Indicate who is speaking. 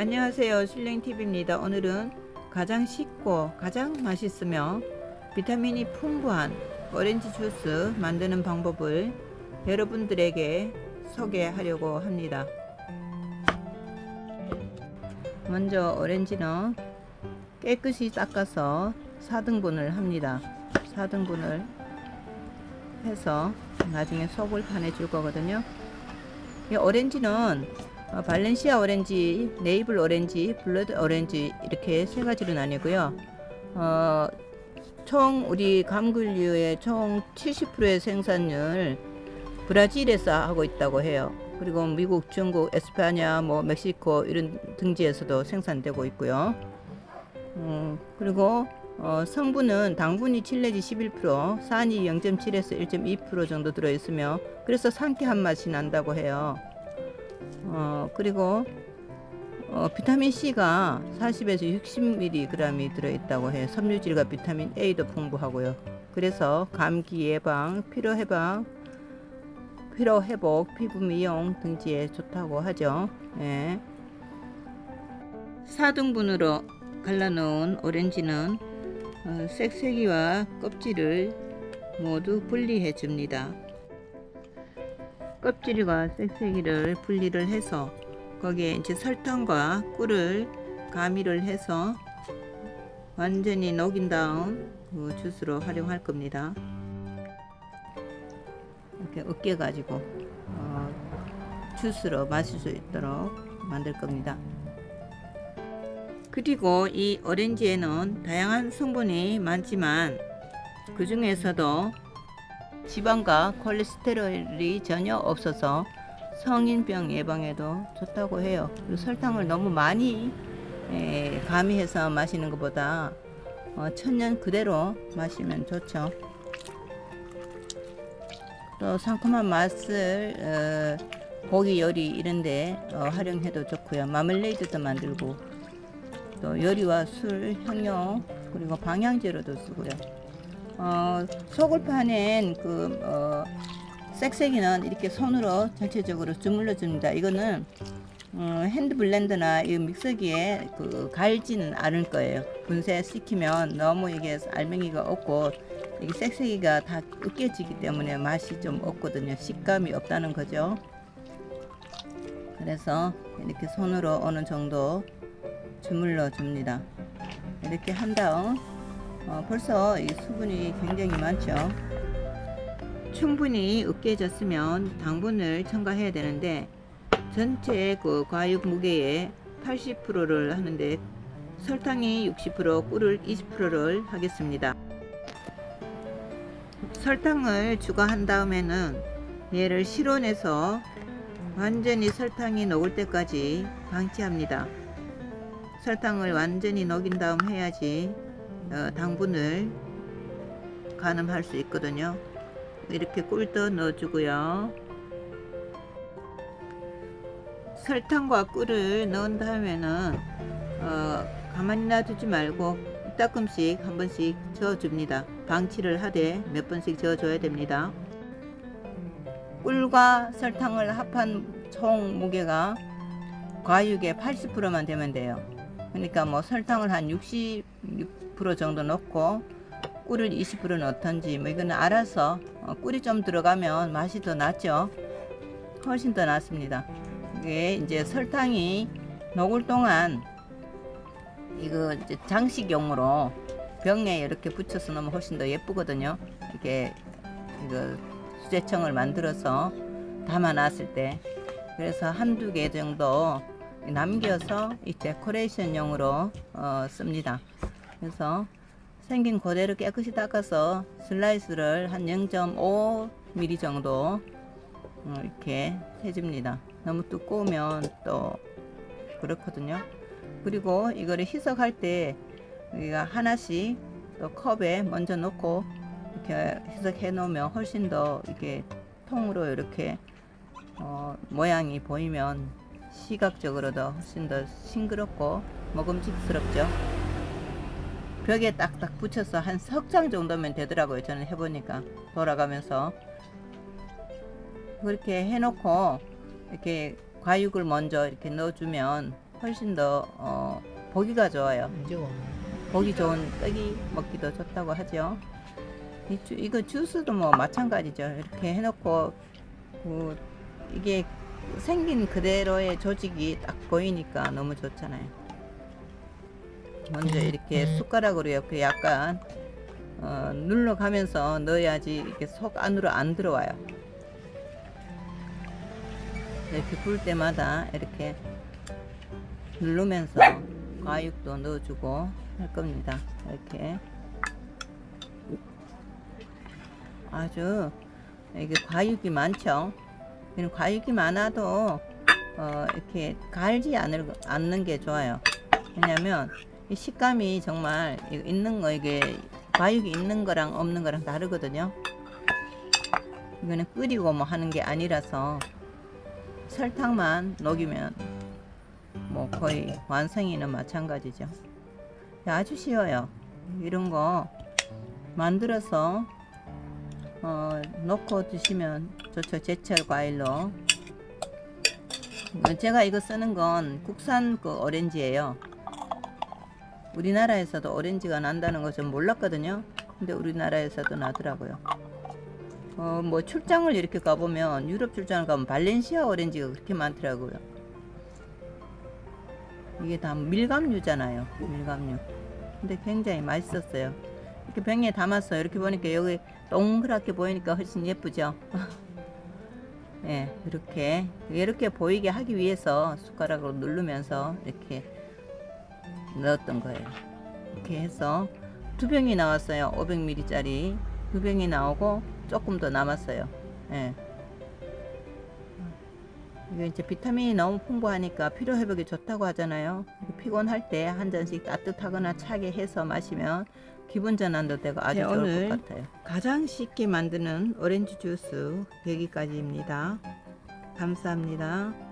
Speaker 1: 안녕하세요. 실랭TV입니다. 오늘은 가장 쉽고 가장 맛있으며 비타민이 풍부한 오렌지 주스 만드는 방법을 여러분들에게 소개하려고 합니다. 먼저 오렌지는 깨끗이 닦아서 4등분을 합니다. 4등분을 해서 나중에 속을 파내 줄 거거든요. 이 오렌지는 어, 발렌시아 오렌지, 네이블 오렌지, 블러드 오렌지 이렇게 세 가지로 나뉘고요. 어, 총 우리 감귤류의 총 70%의 생산을 브라질에서 하고 있다고 해요. 그리고 미국, 중국, 에스파냐, 뭐 멕시코 이런 등지에서도 생산되고 있고요. 음, 그리고 어, 성분은 당분이 7 내지 11%, 산이 0.7에서 1.2% 정도 들어 있으며 그래서 상쾌한 맛이 난다고 해요. 어, 그리고 어, 비타민 C가 40에서 60mg이 들어있다고 해요. 섬유질과 비타민 A도 풍부하고요. 그래서 감기 예방, 피로 해방, 피로 회복, 피부 미용 등지에 좋다고 하죠. 예. 4등분으로 갈라놓은 오렌지는 어, 색색이와 껍질을 모두 분리해 줍니다. 껍질과 색색이를 분리를 해서 거기에 이제 설탕과 꿀을 가미를 해서 완전히 녹인 다음 그 주스로 활용할 겁니다. 이렇게 으깨 가지고 어, 주스로 마실 수 있도록 만들 겁니다. 그리고 이 오렌지에는 다양한 성분이 많지만 그 중에서도 지방과 콜레스테롤이 전혀 없어서 성인병 예방에도 좋다고 해요. 그리고 설탕을 너무 많이 에, 가미해서 마시는 것보다 어, 천연 그대로 마시면 좋죠. 또 상큼한 맛을 어, 고기 요리 이런데 어, 활용해도 좋고요. 마멀레이드도 만들고 또 요리와 술, 향료 그리고 방향제로도 쓰고요. 어, 속을 파낸 그 어, 색색이는 이렇게 손으로 전체적으로 주물러 줍니다. 이거는 어, 핸드 블렌더나 이 믹서기에 그 갈지는 않을 거예요. 분쇄 시키면 너무 이게 알맹이가 없고 이게 색색이가 다 으깨지기 때문에 맛이 좀 없거든요. 식감이 없다는 거죠. 그래서 이렇게 손으로 어느 정도 주물러 줍니다. 이렇게 한 다음 어, 벌써 이 수분이 굉장히 많죠. 충분히 으깨졌으면 당분을 첨가해야 되는데 전체 그 과육 무게의 80%를 하는데 설탕이 60% 꿀을 20%를 하겠습니다. 설탕을 추가한 다음에는 얘를 실온에서 완전히 설탕이 녹을 때까지 방치합니다. 설탕을 완전히 녹인 다음 해야지 어, 당분을 가늠할 수 있거든요. 이렇게 꿀도 넣어주고요. 설탕과 꿀을 넣은 다음에는 어, 가만히 놔두지 말고 따끔씩 한 번씩 저어줍니다. 방치를 하되 몇 번씩 저어줘야 됩니다. 꿀과 설탕을 합한 총 무게가 과육의 80%만 되면 돼요. 그러니까 뭐 설탕을 한 66% 정도 넣고 꿀을 20% 넣던지 뭐 이거는 알아서 어, 꿀이 좀 들어가면 맛이 더 낫죠. 훨씬 더 낫습니다. 이게 이제 설탕이 녹을 동안 이거 이제 장식용으로 병에 이렇게 붙여서 넣으면 훨씬 더 예쁘거든요. 이렇게 이거 수제청을 만들어서 담아 놨을 때 그래서 한두 개 정도 남겨서 이 데코레이션용으로 어, 씁니다. 그래서 생긴 그대로 깨끗이 닦아서 슬라이스를 한 0.5mm 정도 어, 이렇게 해줍니다. 너무 두꺼우면 또 그렇거든요. 그리고 이거를 희석할 때 우리가 하나씩 또 컵에 먼저 넣고 이렇게 희석해 놓으면 훨씬 더 이게 통으로 이렇게 어, 모양이 보이면 시각적으로도 훨씬 더 싱그럽고 먹음직스럽죠. 벽에 딱딱 붙여서 한 석 장 정도면 되더라고요. 저는 해보니까 돌아가면서 그렇게 해놓고 이렇게 과육을 먼저 이렇게 넣어주면 훨씬 더 어, 보기가 좋아요.
Speaker 2: 그죠?
Speaker 1: 보기 좋은 떡이 먹기도 좋다고 하죠. 이 주, 이거 주스도 뭐 마찬가지죠. 이렇게 해놓고 그 이게 생긴 그대로의 조직이 딱 보이니까 너무 좋잖아요. 먼저 이렇게 숟가락으로 이렇게 약간 어, 눌러가면서 넣어야지 이렇게 속 안으로 안 들어와요. 이렇게 불 때마다 이렇게 누르면서 과육도 넣어주고 할 겁니다. 이렇게 아주 이게 과육이 많죠. 이런 과육이 많아도 어, 이렇게 갈지 않을, 않는 게 좋아요. 왜냐면 이 식감이 정말 있는 거 이게 과육이 있는 거랑 없는 거랑 다르거든요. 이거는 끓이고 뭐 하는 게 아니라서 설탕만 녹이면 뭐 거의 완성이는 마찬가지죠. 아주 쉬워요. 이런 거 만들어서 어, 넣고 드시면 좋죠. 제철 과일로. 어, 제가 이거 쓰는 건 국산 그 오렌지예요. 우리나라에서도 오렌지가 난다는 거 좀 몰랐거든요. 근데 우리나라에서도 나더라고요. 어, 뭐 출장을 이렇게 가보면 유럽 출장을 가면 발렌시아 오렌지가 그렇게 많더라고요. 이게 다 밀감류잖아요. 밀감류. 근데 굉장히 맛있었어요. 이렇게 병에 담았어. 이렇게 보니까 여기 동그랗게 보이니까 훨씬 예쁘죠. 예, 이렇게 이렇게 보이게 하기 위해서 숟가락으로 누르면서 이렇게 넣었던 거예요. 이렇게 해서 두 병이 나왔어요. 500ml짜리 두 병이 나오고 조금 더 남았어요. 예. 이게 이제 비타민이 너무 풍부하니까 피로 회복에 좋다고 하잖아요. 피곤할 때 한 잔씩 따뜻하거나 차게 해서 마시면 기분 전환도 되고 아주
Speaker 2: 네,
Speaker 1: 좋을
Speaker 2: 오늘
Speaker 1: 것 같아요. 가장 쉽게 만드는 오렌지 주스 여기까지입니다. 감사합니다.